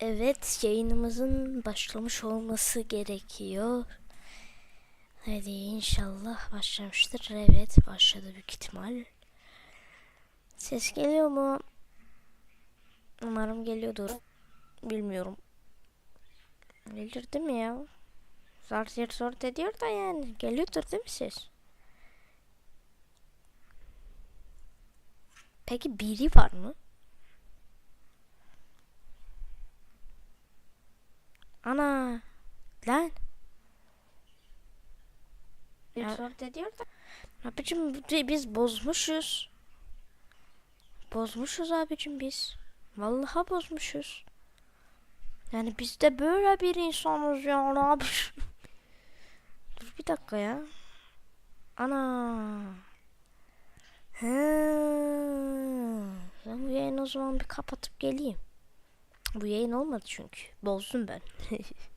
Evet, yayınımızın başlamış olması gerekiyor. Hadi inşallah başlamıştır. Evet, başladı büyük ihtimal. Ses geliyor mu? Umarım geliyordur. Bilmiyorum. Gelir değil mi ya? Zart yer sort ediyor da yani. Geliyordur değil mi ses? Peki biri var mı? Ana. Lan. Ya. Sort ediyor da. Abicim bi- biz bozmuşuz. Bozmuşuz abicim biz. Vallahi bozmuşuz. Yani biz de böyle bir insanız ya abi. Dur bir dakika ya. Ana. He. Ben bu yayını o zaman bir kapatıp geleyim. Bu yayın olmadı çünkü. Bozdum ben.